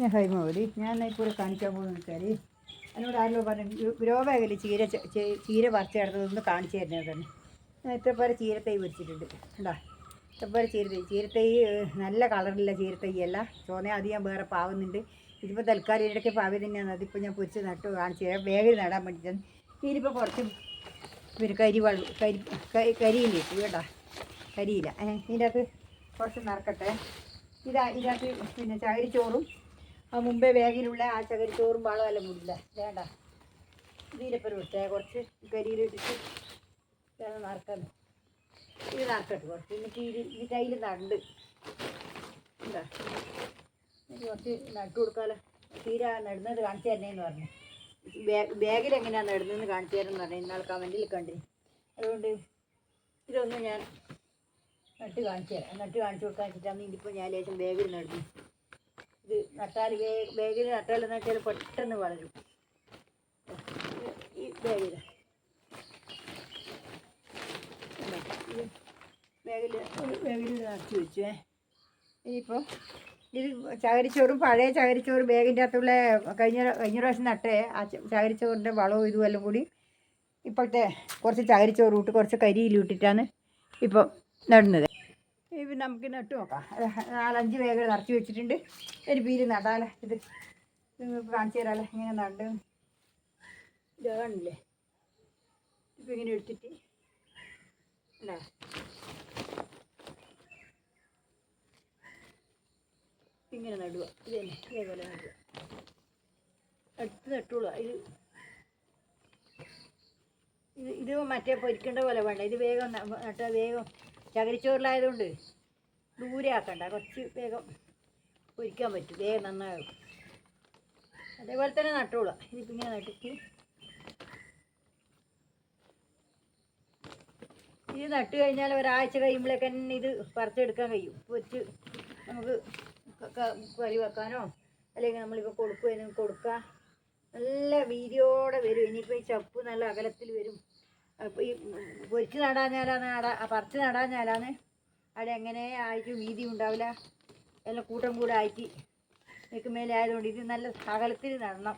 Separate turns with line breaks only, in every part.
ഞാൻ ഹൈമോദി ഞാൻ ഇപ്പോൾ കാണിക്കാൻ പോകുന്നത് വെച്ചാൽ എന്നോട് ആരല്ലോ പറഞ്ഞു ബാഗിൽ ചീര ചീര കിടന്നതൊന്ന് കാണിച്ചു തരുന്നത് തന്നെ ഞാൻ ഇത്രപോലെ ചീരത്തൈ വെച്ചിട്ടുണ്ട് കണ്ടാ? ഇത്രപോലെ ചീരത്തൈ ചീരത്തൈ നല്ല കളറില്ല ചീരത്തൈ അല്ല ചോന അത് ഞാൻ വേറെ പാവുന്നുണ്ട്. ഇതിപ്പോൾ തൽക്കാലം ഇടയ്ക്ക് പാവി തന്നെയാണ്. അതിപ്പോൾ ഞാൻ പൊരിച്ച് നട്ടു കാണിച്ചു തരാം. വേഗം നടാൻ വേണ്ടിയിട്ടാണ് ഇതിലിപ്പോൾ കുറച്ച് പിന്നെ കരി വെള്ളം കരി കരിയില്ല? കരിയില ഇട്ടു കേട്ടോ കരിയില്ല ഇതിന്റെ അകത്ത് കുറച്ച് നിറക്കട്ടെ. ഇതാ ഇതിനകത്ത് പിന്നെ ചകിരിച്ചോറും മുമ്പേ ബാഗിലുള്ള ആ ചകിരിച്ചോറും വളവും എല്ലാം കൂടില്ല വേണ്ട. ഇതിലിപ്പം വിട്ടേ കുറച്ച് കരിയിലിട്ടിട്ട് വേണം നറക്കാൻ ഇത് നറക്കട്ടെ കുറച്ച്. എന്നിട്ട് ഇത് ഈ കയ്യിൽ നണ്ട് എന്താ കുറച്ച് നട്ടു കൊടുക്കാമല്ലോ തീരെ നടുന്നത് കാണിച്ചു തരണേന്ന് പറഞ്ഞു. ബാഗ് ബാഗിൽ എങ്ങനെയാണ് നടുന്നതെന്ന് കാണിച്ചു തരാമെന്ന് പറഞ്ഞു. ഇന്നാൾ കമന്റിൽ കണ്ടു. അതുകൊണ്ട് ഇതൊന്നും ഞാൻ നട്ട് കാണിച്ചു തരാം. നട്ട് കാണിച്ചു കൊടുക്കാൻ വെച്ചിട്ടാണ് ഇതിപ്പോൾ ഞാൻ ലേശം ബാഗിൽ നടുന്നു ഇത് നട്ടാൽ ബാഗിൽ നട്ടാൽ എന്ന് വെച്ചാൽ പെട്ടെന്ന് വളരും. ഈ ബാഗിൽ ബാഗിൽ ബാഗിൽ നിറച്ച് വെച്ചേ. ഇനിയിപ്പോൾ ഇത് ചകരിച്ചോറും പഴയ ചകരിച്ചോറ് ബാഗിന്റെ അകത്തുള്ള കഴിഞ്ഞ കഴിഞ്ഞ പ്രാവശ്യം നട്ടേ ആ ചകരിച്ചോറിന്റെ വളവും ഇതുമെല്ലാം കൂടി ഇപ്പോഴത്തെ കുറച്ച് ചകരിച്ചോറ് ഇട്ട് കുറച്ച് കരിയിലും ഇട്ടിട്ടാണ് ഇപ്പം നടുന്നത്. ഇപ്പം നമുക്ക് നട്ട് നോക്കാം. നാലഞ്ച് വേഗം നിറച്ച് വെച്ചിട്ടുണ്ട്. ഒരു പീര് നടാലേ. ഇത് കാണിച്ചു തരാമല്ലോ ഇങ്ങനെ നട്ട് ഇതാണല്ലേ ഇപ്പം ഇങ്ങനെ എടുത്തിട്ട് അല്ലേ ഇങ്ങനെ നടുക ഇത് തന്നെ. ഇതേപോലെ നടുക അടുത്ത് നട്ടുള്ളൂ ഇത് ഇത് ഇത് മറ്റേ പൊരിക്കേണ്ട പോലെ വേണ്ട. ഇത് വേഗം നട്ടാൽ വേഗം ചകരിച്ചോറിലായതുകൊണ്ട് ദൂരെ ആക്കണ്ട കുറച്ച് വേഗം പൊരിക്കാൻ പറ്റും. വേഗം നന്നാകും. അതേപോലെ തന്നെ നട്ടോളാം ഇതിപ്പോൾ ഇങ്ങനെ നട്ടിട്ട് ഇത് നട്ട് കഴിഞ്ഞാൽ ഒരാഴ്ച കഴിയുമ്പോഴേക്ക് തന്നെ ഇത് പറിച്ചെടുക്കാൻ കഴിയും. പൊരിച്ച് നമുക്ക് കറി വെക്കാനോ അല്ലെങ്കിൽ നമ്മളിപ്പോൾ കൊടുക്കുക കൊടുക്കുക നല്ല വീതിയോടെ വരും. ഇനിയിപ്പോൾ ഈ ചപ്പ് നല്ല അകലത്തിൽ വരും. ഈ പൊരിച്ച് നടാഞ്ഞാലാണ് അട പറിച്ച് നടാഞ്ഞാലാണ് അവിടെ എങ്ങനെ ആയിട്ട് വീതി ഉണ്ടാവില്ല. എല്ലാം കൂട്ടം കൂടെ ആയിട്ട് നിൽക്കുമേലെ ആയതുകൊണ്ട് ഇത് നല്ല അകലത്തിൽ നടണം.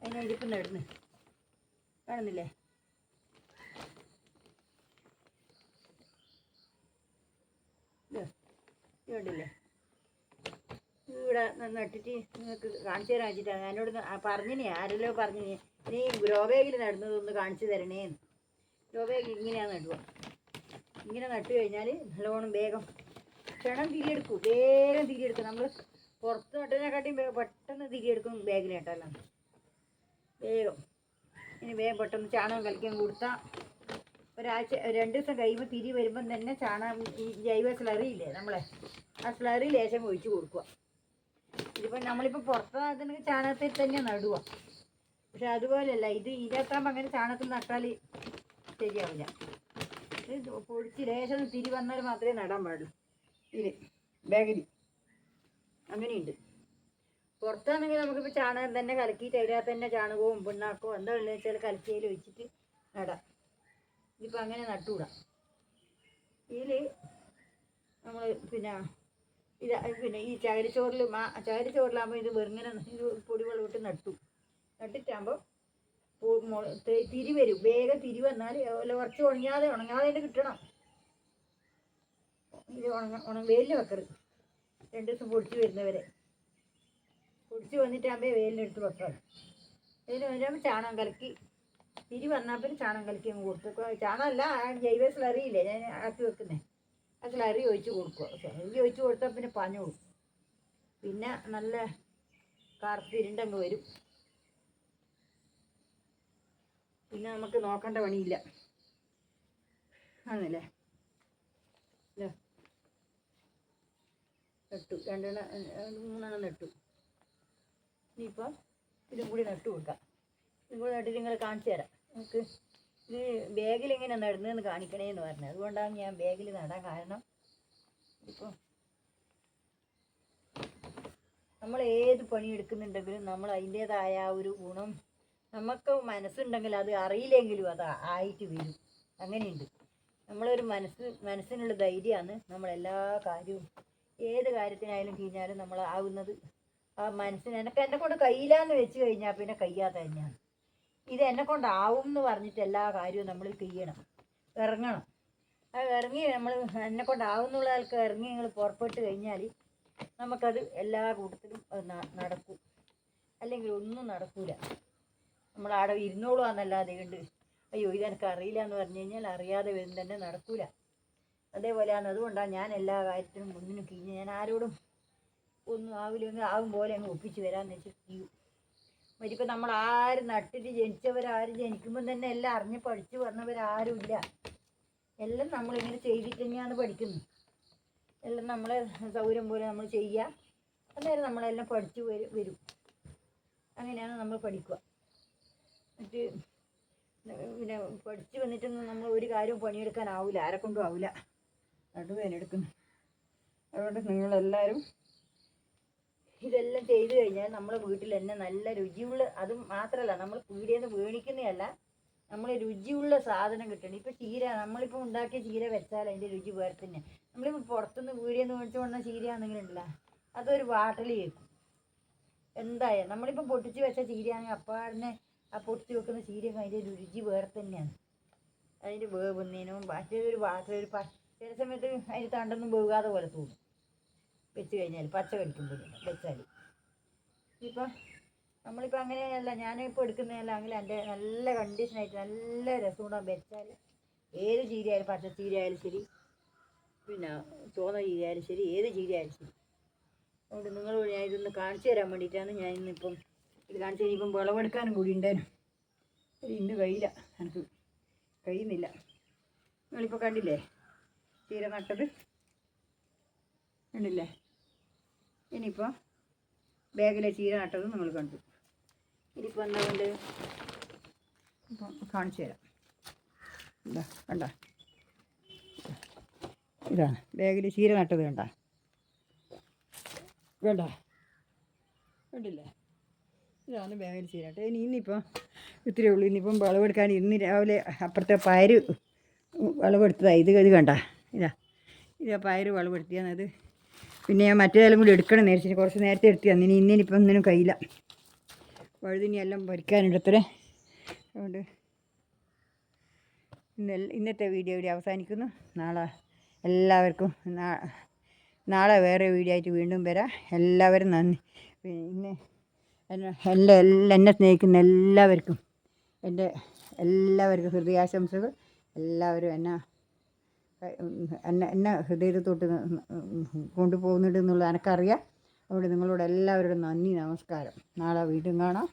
അതിനെ ഇതിപ്പം നടന്ന് കാണുന്നില്ലേ? ഇത് ഇത് ഇവിടെ നട്ടിട്ട് നിങ്ങൾക്ക് കാണിച്ചു തരാൻ വെച്ചിട്ടാണ്. ഞാനോട് പറഞ്ഞിനി ആരെല്ലോ പറഞ്ഞിനി നീ ഗ്രോവേഗിൽ നടുന്നതൊന്ന് കാണിച്ചു തരണേ ബാഗ് ഇങ്ങനെയാണ് നടുക. ഇങ്ങനെ നട്ടു കഴിഞ്ഞാൽ നല്ലോണം വേഗം ക്ഷണം തിരിയെടുക്കും. വേഗം തിരിയെടുക്കും. നമ്മൾ പുറത്ത് നട്ടതിനെക്കാട്ടിയും പെട്ടെന്ന് തിരിയെടുക്കും ബാഗിൽ നട്ടാലാണ് വേഗം. ഇനി വേഗം പെട്ടെന്ന് ചാണകം കളിക്കാൻ കൊടുത്താൽ ഒരാഴ്ച രണ്ട് ദിവസം കഴിയുമ്പോൾ തിരി വരുമ്പം തന്നെ ചാണകം ഈ ജൈവ സ്ലറിയില്ലേ നമ്മളെ ആ സ്ലറി ലേശം ഒഴിച്ച് കൊടുക്കുക. ഇതിപ്പോൾ നമ്മളിപ്പോൾ പുറത്ത് അതിന് ചാണകത്തിൽ തന്നെ നടുക. പക്ഷെ അതുപോലെയല്ല ഇത് ഇതിനകത്താകുമ്പോൾ അങ്ങനെ ചാണകത്തിൽ നട്ടാൽ ശരിയാവില്ല. പൊടിച്ച് ലേശം തിരി വന്നാൽ മാത്രമേ നടാൻ പാടുള്ളൂ. ഇത് ബേഗരി അങ്ങനെയുണ്ട്. പുറത്താണെങ്കിൽ നമുക്കിപ്പോൾ ചാണകം തന്നെ കലക്കിയിട്ട് അതിനകത്ത് തന്നെ ചാണകവും പിണ്ണാക്കോ എന്താ ഉള്ളത് വെച്ചാൽ കലക്കിയതിൽ വെച്ചിട്ട് നടാം. ഇതിപ്പോൾ അങ്ങനെ നട്ടുകൂടാം. ഇതിൽ നമ്മൾ പിന്നെ ഇത് പിന്നെ ഈ ചകരിച്ചോറിൽ മാ ചകരിച്ചോറിലാകുമ്പോൾ ഇത് വെറുങ്ങനെ ഇത് പൊടിവെള്ളം ഇട്ട് നട്ടു. നട്ടിട്ടാകുമ്പോൾ തിരി വരും. വേഗം തിരി വന്നാൽ കുറച്ച് ഉണങ്ങാതെ ഉണങ്ങാതെ കിട്ടണം. ഇത് ഉണങ്ങ ഉണ വെയിലിൽ വെക്കരുത്. രണ്ട് ദിവസം പൊടിച്ച് വരുന്നവരെ. പൊടിച്ച് വന്നിട്ടാകുമ്പോൾ വെയിലിനെടുത്ത് വെക്കണം ഇതിന് വരുമ്പോൾ ചാണകം കലക്കി തിരി വന്നാൽ പിന്നെ ചാണകം കലക്കി അങ്ങ് കൊടുത്തു ചാണകമല്ല ജൈവ സ്ലറിയില്ലേ ഞാൻ ആക്കി വെക്കുന്നത് ആ സ്ലറി ഒഴിച്ച് കൊടുക്കുക സ്ലറി ഒഴിച്ച് കൊടുത്താൽ പിന്നെ പഞ്ഞു കൊടുക്കും പിന്നെ നല്ല കറുത്തിരുണ്ടങ്ങ് വരും. പിന്നെ നമുക്ക് നോക്കേണ്ട പണിയില്ല. ആണല്ലേ. നട്ടു. രണ്ടെണ്ണം മൂന്നെണ്ണം നട്ടു. ഇനിയിപ്പോൾ ഇതും കൂടി നട്ടു കൊടുക്കാം. ഇതും കൂടി നട്ടിട്ട് നിങ്ങൾ കാണിച്ചു തരാം. നമുക്ക് ഇത് ബാഗിൽ എങ്ങനെ കാണിക്കണേ എന്ന് പറഞ്ഞത്. അതുകൊണ്ടാണ് ഞാൻ ബാഗിൽ നടാൻ കാരണം ഇപ്പോൾ നമ്മൾ ഏത് പണി എടുക്കുന്നുണ്ടെങ്കിലും നമ്മൾ അതിന്റേതായ ഒരു ഗുണം നമുക്ക് മനസ്സുണ്ടെങ്കിൽ അത് അറിയില്ലെങ്കിലും അത് ആയിട്ട് വരും. അങ്ങനെയുണ്ട്. നമ്മളൊരു മനസ്സ് മനസ്സിനുള്ള ധൈര്യമാണ് നമ്മളെല്ലാ കാര്യവും. ഏത് കാര്യത്തിനായാലും കഴിഞ്ഞാലും നമ്മൾ ആവുന്നത് ആ മനസ്സിന് എനിക്ക് എന്നെ കൊണ്ട് കഴിയില്ലാന്ന് വെച്ച് കഴിഞ്ഞാൽ പിന്നെ കഴിയാതെ തന്നെയാണ്. ഇത് എന്നെ കൊണ്ടാവും എന്ന് പറഞ്ഞിട്ട് എല്ലാ കാര്യവും നമ്മൾ ചെയ്യണം. ഇറങ്ങണം. ആ ഇറങ്ങി നമ്മൾ എന്നെ കൊണ്ടാവും എന്നുള്ള ആൾക്ക് ഇറങ്ങി നിങ്ങൾ പുറപ്പെട്ട് കഴിഞ്ഞാൽ നമുക്കത് എല്ലാ കൂട്ടത്തിലും നടക്കും. അല്ലെങ്കിൽ ഒന്നും നടക്കൂല. നമ്മൾ അവിടെ ഇരുന്നോളുവാന്നല്ലാതെ ഉണ്ട് അയ്യോ ഇതെനിക്ക് അറിയില്ല എന്ന് പറഞ്ഞു കഴിഞ്ഞാൽ അറിയാതെ വരും തന്നെ നടക്കൂല. അതേപോലെയാണ് അതുകൊണ്ടാണ് ഞാൻ എല്ലാ കാര്യത്തിനും ഒന്നിനും കിഞ്ഞ് ഞാൻ ആരോടും ഒന്നും ആവില്ലെങ്കിൽ ആവും പോലെ അങ്ങ് ഒപ്പിച്ച് വരാമെന്ന് വെച്ച് ചെയ്യും മരിപ്പോൾ നമ്മൾ ആര് നട്ടിട്ട് ജനിച്ചവരാരും ജനിക്കുമ്പോൾ തന്നെ എല്ലാം അറിഞ്ഞ് പഠിച്ച് വന്നവരാരും ഇല്ല എല്ലാം നമ്മളിങ്ങനെ ചെയ്തിട്ട് തന്നെയാണ് പഠിക്കുന്നത്. എല്ലാം നമ്മളെ സൗകര്യം പോലെ നമ്മൾ ചെയ്യുക. അന്നേരം നമ്മളെല്ലാം പഠിച്ച് വരും. അങ്ങനെയാണ് നമ്മൾ പഠിക്കുക. എന്നിട്ട് പിന്നെ പഠിച്ച് വന്നിട്ടൊന്നും നമ്മൾ ഒരു കാര്യവും പണിയെടുക്കാനാവില്ല ആരെ കൊണ്ടും ആവില്ല നടുവേനെടുക്കുന്നു അതുകൊണ്ട് നിങ്ങളെല്ലാവരും ഇതെല്ലാം ചെയ്തു കഴിഞ്ഞാൽ നമ്മളെ വീട്ടിൽ തന്നെ നല്ല രുചിയുള്ള അത് മാത്രമല്ല നമ്മൾ പീടിയെന്ന് മേടിക്കുന്നതല്ല നമ്മൾ രുചിയുള്ള സാധനം കിട്ടണം. ഇപ്പം ചീര നമ്മളിപ്പോൾ ഉണ്ടാക്കിയ ചീര വെച്ചാൽ അതിന്റെ രുചി വേറെ തന്നെ നമ്മളിപ്പോൾ പുറത്തുനിന്ന് പീടിയെന്ന് മേടിച്ചു കൊണ്ട എന്തെങ്കിലും ഉണ്ടല്ല അതൊരു വാട്ടൽ കേൾക്കും എന്തായാലും നമ്മളിപ്പോൾ പൊട്ടിച്ച് വെച്ച ചീരയാണെങ്കിൽ അപ്പാടിനെ ആ പൊട്ടിച്ച് വെക്കുന്ന ചീരയൊക്കെ അതിന്റെ രുചി വേറെ തന്നെയാണ്. അതിന്റെ വേവുന്നതിനും മറ്റേതൊരു പാത്രം ഒരു ചില സമയത്ത് അതിന് തണ്ടൊന്നും വേകാതെ പോലെ തോന്നും. വെച്ച് കഴിഞ്ഞാൽ പച്ച കഴിക്കുമ്പോൾ വെച്ചാൽ ഇപ്പം നമ്മളിപ്പോൾ അങ്ങനെയല്ല ഞാനിപ്പോൾ എടുക്കുന്നതല്ല അങ്ങനെ എന്റെ നല്ല കണ്ടീഷനായിട്ട് നല്ല രസം രസമുണ്ടാകും വെച്ചാൽ ഏത് ചീരയായാലും പച്ച ചീരയായാലും ശരി പിന്നെ ചുവന്ന ചീരയായാലും ശരി ഏത് ചീരയായാലും ശരി. അതുകൊണ്ട് നിങ്ങൾ ഞാൻ ഇതൊന്ന് കാണിച്ചു തരാൻ വേണ്ടിയിട്ടാണ് ഞാൻ ഇന്നിപ്പം ഇത് കാണിച്ച് ഇനിയിപ്പം വിളവെടുക്കാനും കൂടി ഉണ്ടായിരുന്നു. ഇന്ന് കഴിയില്ല. എനിക്ക് കഴിയുന്നില്ല. നിങ്ങളിപ്പോൾ കണ്ടില്ലേ? ചീര നട്ടത്? കണ്ടില്ലേ? ഇനിയിപ്പോൾ ബാഗിലെ ചീര നട്ടത് നിങ്ങൾ കണ്ടു. ഇനിയിപ്പോൾ എന്താ വേണ്ടത്? ഇപ്പം കാണിച്ചു തരാം. എന്താ കണ്ട? ഇതാണ്. ബാഗിൽ ചീര നട്ടത് കണ്ട? വേണ്ട കണ്ടില്ലേ? ഇതാണ് ബാഗിൽ ചെയ്യാട്ടെ ഇനി ഇന്നിപ്പം ഇത്രയേ ഉള്ളൂ. ഇനിയിപ്പം വിളവെടുക്കാൻ ഇന്ന് രാവിലെ അപ്പുറത്തെ പയർ വിളവെടുത്തതാണ് ഇത് ഇത് കണ്ട. ഇതാ. ഇതാ പയർ വിളവെടുത്തിയാണത് പിന്നെ ഞാൻ മറ്റേതെല്ലാം കൂടി എടുക്കണം നേരത്തെ. കുറച്ച് നേരത്തെ എടുത്തിയാണ് ഇനി ഇന്നിനിപ്പം ഒന്നിനും കഴിയില്ല. വഴുതിനി എല്ലാം ഭരിക്കാനുണ്ട് അത്രേ. അതുകൊണ്ട് ഇന്ന് ഇന്നത്തെ വീഡിയോ ഇവിടെ അവസാനിക്കുന്നു. നാളെ എല്ലാവർക്കും നാളെ വേറെ വീഡിയോ ആയിട്ട് വീണ്ടും വരാം. എല്ലാവരും നന്ദി. പിന്നെ എന്നെ എന്റെ എല്ലാ എന്നെ സ്നേഹിക്കുന്ന എല്ലാവർക്കും എന്റെ എല്ലാവർക്കും ഹൃദയാശംസകൾ. എല്ലാവരും എന്നെ എന്നെ എന്നെ ഹൃദയത്തോട്ട് കൊണ്ടുപോകുന്നുണ്ട് എന്നുള്ളത് എനിക്കറിയാം. അതുകൊണ്ട് നിങ്ങളോട് എല്ലാവരോടും നന്ദി നമസ്കാരം. നാളെ വീണ്ടും കാണാം.